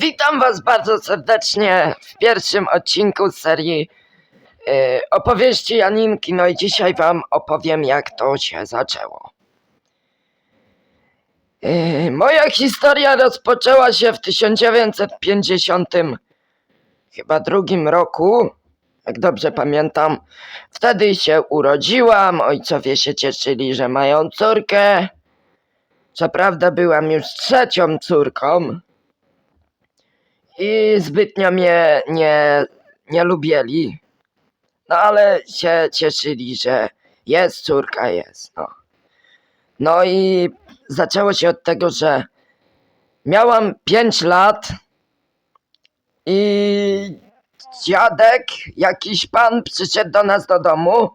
Witam Was bardzo serdecznie w pierwszym odcinku serii yy, opowieści Janinki. No i dzisiaj Wam opowiem, jak to się zaczęło. Yy, moja historia rozpoczęła się w 1950 chyba drugim roku, jak dobrze pamiętam. Wtedy się urodziłam, ojcowie się cieszyli, że mają córkę. Co prawda byłam już trzecią córką i zbytnio mnie nie, nie lubieli. No ale się cieszyli, że jest córka, jest. No. no i zaczęło się od tego, że miałam 5 lat i dziadek, jakiś pan przyszedł do nas do domu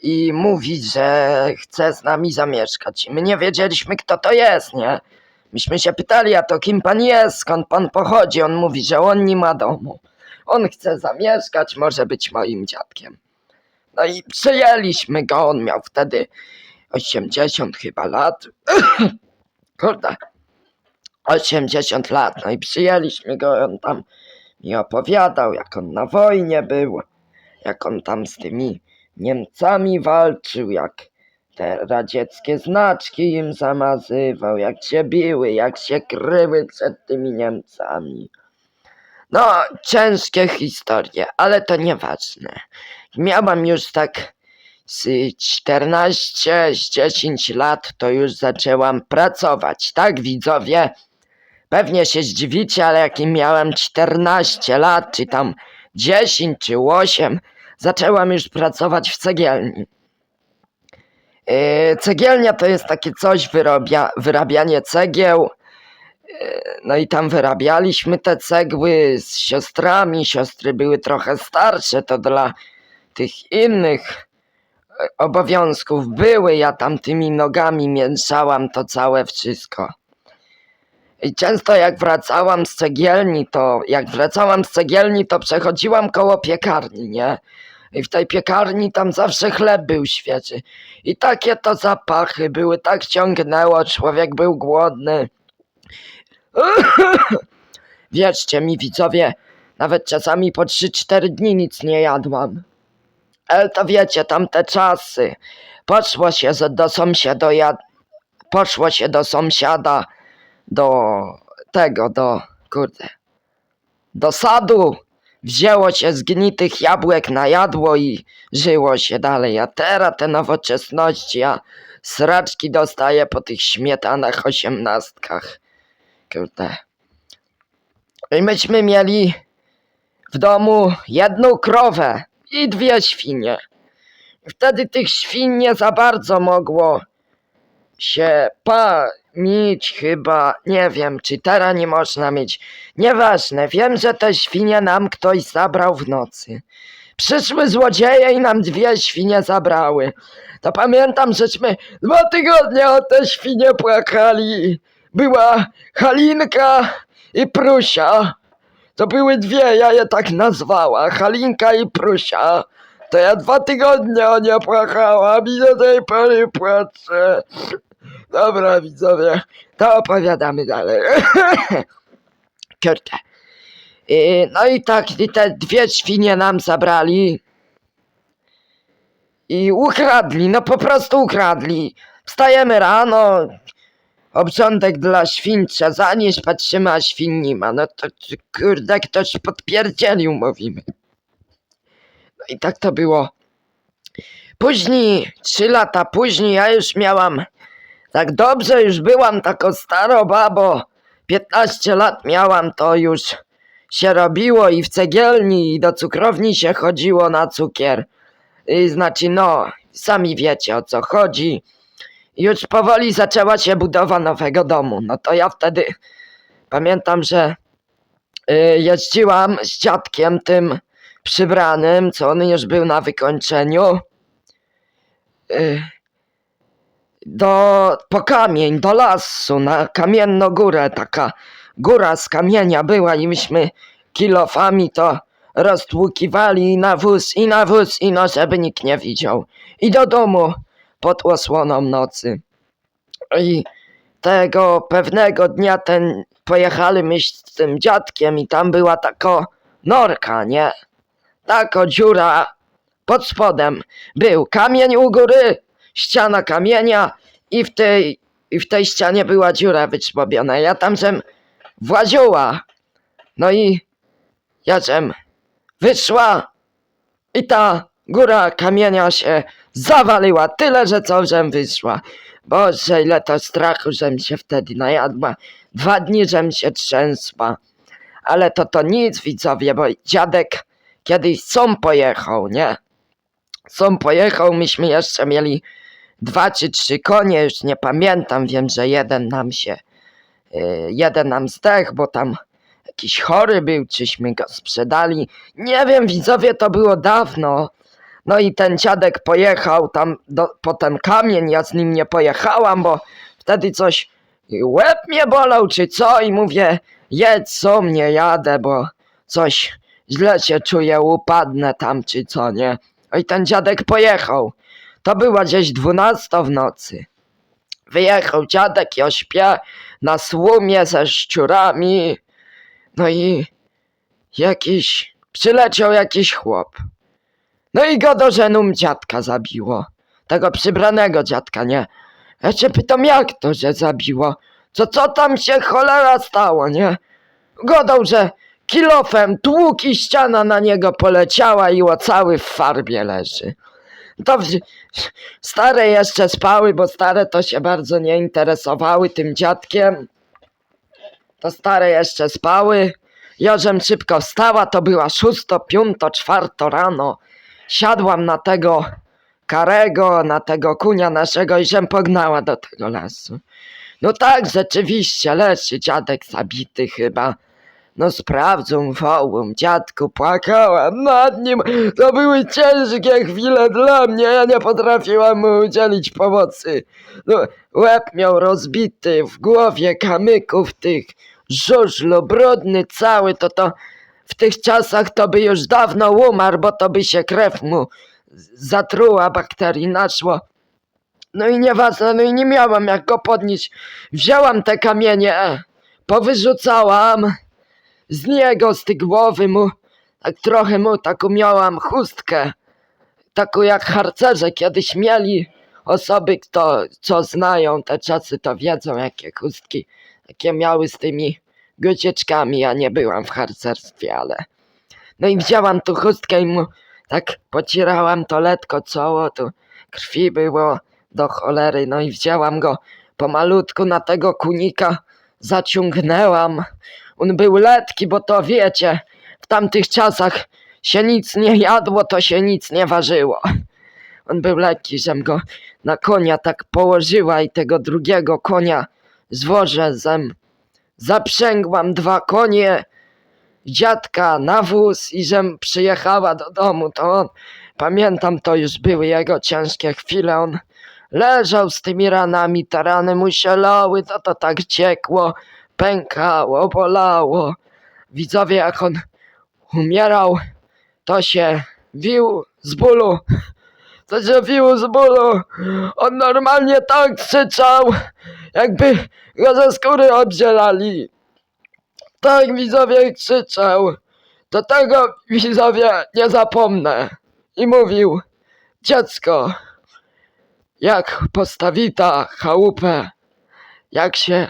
i mówi, że chce z nami zamieszkać. I my nie wiedzieliśmy, kto to jest, nie? Myśmy się pytali, a to kim pan jest, skąd pan pochodzi? On mówi, że on nie ma domu. On chce zamieszkać, może być moim dziadkiem. No i przyjęliśmy go, on miał wtedy 80 chyba lat. Kurde. 80 lat, no i przyjęliśmy go, on tam mi opowiadał, jak on na wojnie był, jak on tam z tymi Niemcami walczył, jak te radzieckie znaczki im zamazywał, jak się biły, jak się kryły przed tymi Niemcami. No, ciężkie historie, ale to nieważne. Miałam już tak z 14, z 10 lat, to już zaczęłam pracować, tak widzowie? Pewnie się zdziwicie, ale jak miałem 14 lat, czy tam 10 czy 8, zaczęłam już pracować w cegielni. Yy, Cegielnia to jest takie coś, wyrabia, wyrabianie cegieł. Yy, No i tam wyrabialiśmy te cegły z siostrami. Siostry były trochę starsze, to dla tych innych e, obowiązków były. Ja tam tymi nogami mięszałam to całe wszystko. I często jak wracałam z cegielni, to jak wracałam z cegielni, to przechodziłam koło piekarni, nie? I w tej piekarni tam zawsze chleb był świeży. I takie to zapachy były, tak ciągnęło, człowiek był głodny. Wierzcie mi, widzowie, nawet czasami po 3-4 dni nic nie jadłam. Ale to wiecie, tamte czasy. Poszło się do sąsiada, poszło się do sąsiada, do tego, do, kurde, do sadu wzięło się zgnitych jabłek, najadło i żyło się dalej. A teraz te nowoczesności, a sraczki dostaję po tych śmietanach osiemnastkach. Kurde. I myśmy mieli w domu jedną krowę i dwie świnie. Wtedy tych świn nie za bardzo mogło się pa mieć chyba, nie wiem, czy teraz nie można mieć. Nieważne, wiem, że te świnie nam ktoś zabrał w nocy. Przyszły złodzieje i nam dwie świnie zabrały. To pamiętam, żeśmy dwa tygodnie o te świnie płakali. Była Halinka i Prusia. To były dwie, ja je tak nazwała. Halinka i Prusia. To ja dwa tygodnie o nie płakałam i do tej pory płaczę. Dobra, widzowie, to opowiadamy dalej. Kurde. I, no i tak, te dwie świnie nam zabrali. I ukradli, no po prostu ukradli. Wstajemy rano, obrządek dla świn trzeba zanieść, patrzymy, a świn nie ma. No to, kurde, ktoś podpierdzielił, mówimy. No i tak to było. Później, trzy lata później, ja już miałam tak dobrze już byłam taką starą babo. 15 lat miałam, to już się robiło i w cegielni i do cukrowni się chodziło na cukier. I znaczy no, sami wiecie o co chodzi. Już powoli zaczęła się budowa nowego domu. No to ja wtedy pamiętam, że y, jeździłam z dziadkiem tym przybranym, co on już był na wykończeniu. Do, po kamień, do lasu, na kamienną górę, taka góra z kamienia była i myśmy kilofami to roztłukiwali i na wóz, i na wóz, i no, żeby nikt nie widział. I do domu pod osłoną nocy. I tego pewnego dnia ten pojechaliśmy z tym dziadkiem i tam była taka norka, nie? Taka dziura pod spodem. Był kamień u góry, ściana kamienia i w tej, i w tej ścianie była dziura wyczłobiona. Ja tam żem właziła. No i ja żem wyszła i ta góra kamienia się zawaliła. Tyle, że co żem wyszła. Boże, ile to strachu, żem się wtedy najadła. Dwa dni żem się trzęsła. Ale to to nic, widzowie, bo dziadek kiedyś sam pojechał, nie? Sam pojechał, myśmy jeszcze mieli dwa czy trzy konie, już nie pamiętam, wiem, że jeden nam się, yy, jeden nam zdechł, bo tam jakiś chory był, czyśmy go sprzedali. Nie wiem, widzowie, to było dawno. No i ten dziadek pojechał tam do, po ten kamień, ja z nim nie pojechałam, bo wtedy coś łeb mnie bolał czy co i mówię, jedź co mnie jadę, bo coś źle się czuję, upadnę tam czy co, nie? No i ten dziadek pojechał. To była gdzieś dwunasta w nocy. Wyjechał dziadek, ja śpię na słumie ze szczurami. No i jakiś, przyleciał jakiś chłop. No i go do żenum dziadka zabiło. Tego przybranego dziadka, nie? Ja cię pytam, jak to, że zabiło? Co, co tam się cholera stało, nie? Godał, że kilofem tłuk i ściana na niego poleciała i o cały w farbie leży. To w... stare jeszcze spały, bo stare to się bardzo nie interesowały tym dziadkiem. To stare jeszcze spały. Jożem szybko wstała, to była szósto, piąto, czwarto rano. Siadłam na tego karego, na tego kunia naszego i żem pognała do tego lasu. No tak, rzeczywiście, leży dziadek zabity chyba. No sprawdzą, wołą, dziadku, płakałam nad nim. To były ciężkie chwile dla mnie, ja nie potrafiłam mu udzielić pomocy. No, łeb miał rozbity, w głowie kamyków tych, żużlu, brudny cały, to to w tych czasach to by już dawno umarł, bo to by się krew mu z- zatruła, bakterii naszło. No i nieważne, no i nie miałam jak go podnieść. Wzięłam te kamienie, powyrzucałam z niego, z tej głowy mu, tak trochę mu taką miałam chustkę, taką jak harcerze kiedyś mieli. Osoby, kto, co znają te czasy, to wiedzą, jakie chustki, jakie miały z tymi guziczkami. Ja nie byłam w harcerstwie, ale... No i wzięłam tu chustkę i mu tak pocierałam to letko czoło, tu krwi było do cholery, no i wzięłam go pomalutku na tego kunika, zaciągnęłam. On był letki, bo to wiecie, w tamtych czasach się nic nie jadło, to się nic nie ważyło. On był lekki, żem go na konia tak położyła i tego drugiego konia z wożem zaprzęgłam dwa konie, dziadka na wóz i żem przyjechała do domu, to on, pamiętam, to już były jego ciężkie chwile, on leżał z tymi ranami, te rany mu się lały, to to tak ciekło, pękało, bolało. Widzowie, jak on umierał, to się wił z bólu, to się wił z bólu. On normalnie tak krzyczał, jakby go ze skóry obdzielali. Tak widzowie krzyczał. Do tego widzowie nie zapomnę. I mówił, dziecko, jak postawita chałupę, jak się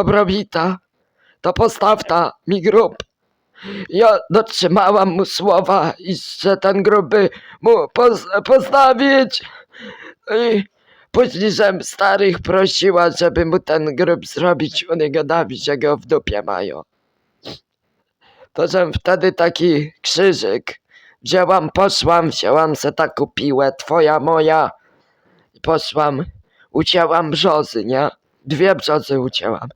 obrobita, to postawta mi grób. Ja dotrzymałam mu słowa i że ten grób by mu pos postawić. I później żem starych prosiła, żeby mu ten grób zrobić. Oni gadali, że go w dupie mają. To żem wtedy taki krzyżyk wzięłam, poszłam, wzięłam se taką piłę, twoja, moja. I poszłam, ucięłam brzozy, nie? Dwie brzozy ucięłam.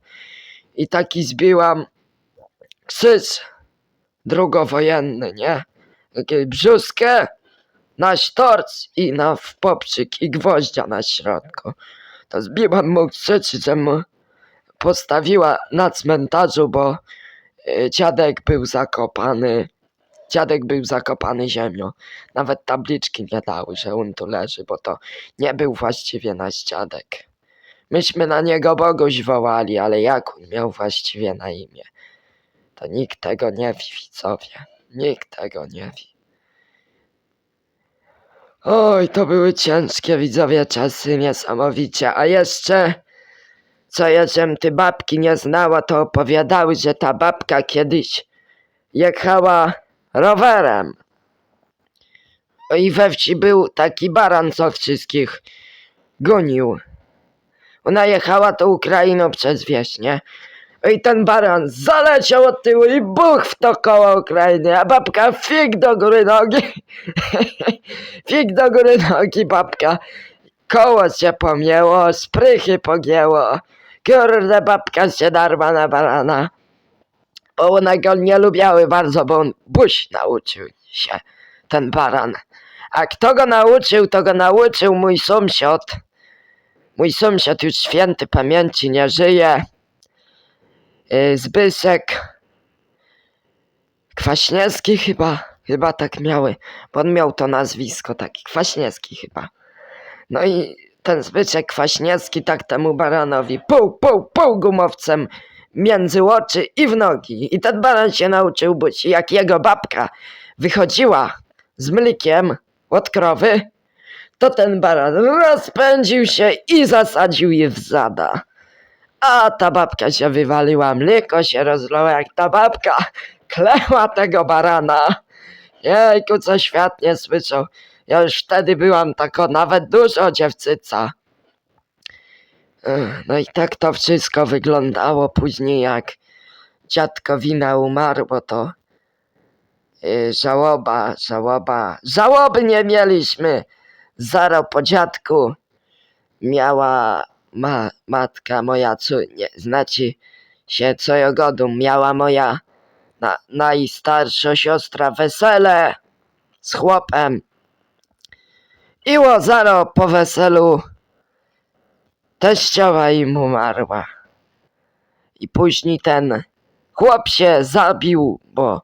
I taki zbiłam krzyż drugowojenny, nie? Takie brzuskę na sztorc i na w popczyk i gwoździa na środku. To zbiłam mu krzyż, że mu postawiła na cmentarzu, bo e, dziadek był zakopany. Dziadek był zakopany ziemią. Nawet tabliczki nie dały, że on tu leży, bo to nie był właściwie nasz dziadek. Myśmy na niego Boguś wołali, ale jak on miał właściwie na imię? To nikt tego nie wie, widzowie. Nikt tego nie wie. Oj, to były ciężkie, widzowie, czasy, niesamowicie. A jeszcze, co jeżem ty babki nie znała, to opowiadały, że ta babka kiedyś jechała rowerem. I we wsi był taki baran, co wszystkich gonił. Ona jechała tą Ukrainą przez wieś, nie? I ten baran zaleciał od tyłu i buch w to koło Ukrainy, a babka fig do góry nogi. fig do góry nogi, babka. Koło się pomięło, sprychy pogięło. Kurde, babka się darła na barana. Bo one go nie lubiały bardzo, bo on buś nauczył się, ten baran. A kto go nauczył, to go nauczył mój sąsiad. Mój sąsiad już święty pamięci nie żyje. Yy, Zbyszek Kwaśniewski chyba, chyba tak miały, bo on miał to nazwisko taki, Kwaśniewski chyba. No i ten Zbyszek Kwaśniewski tak temu baranowi pół, pół, pół gumowcem między oczy i w nogi. I ten baran się nauczył być, jak jego babka wychodziła z mlikiem od krowy, to ten baran rozpędził się i zasadził je w zada. A ta babka się wywaliła, mleko się rozlało jak ta babka kleła tego barana. Jejku, co świat nie słyszał. Ja już wtedy byłam tako nawet dużo dziewczyca. No i tak to wszystko wyglądało później jak dziadko wina umarło to yy, żałoba, żałoba, żałoby nie mieliśmy. Zaro po dziadku miała ma, matka moja, co nie, znaczy się co jogodu, miała moja na, najstarsza siostra wesele z chłopem. I Łazaro po weselu teściowa im umarła. I później ten chłop się zabił, bo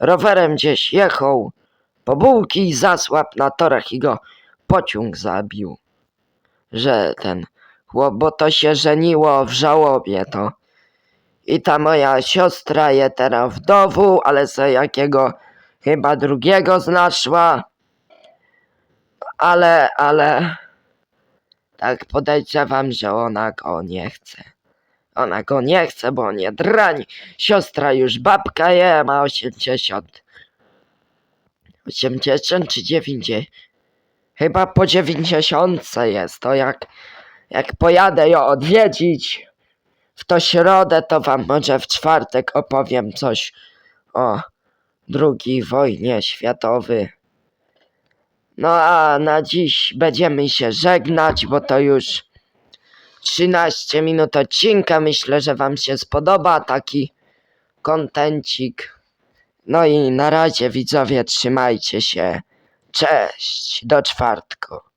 rowerem gdzieś jechał po bułki i na torach i go pociąg zabił. Że ten chłop, bo to się żeniło w żałobie to. I ta moja siostra je teraz wdowu, ale se jakiego chyba drugiego znaszła. Ale, ale tak podejrzewam, że ona go nie chce. Ona go nie chce, bo nie drań. Siostra już babka je, ma 80. 80 czy 90? Chyba po 90 jest. To jak, jak pojadę ją odwiedzić w to środę, to wam może w czwartek opowiem coś o II wojnie światowej. No a na dziś będziemy się żegnać, bo to już 13 minut odcinka. Myślę, że wam się spodoba taki kontencik. No i na razie widzowie, trzymajcie się. Cześć, do czwartku.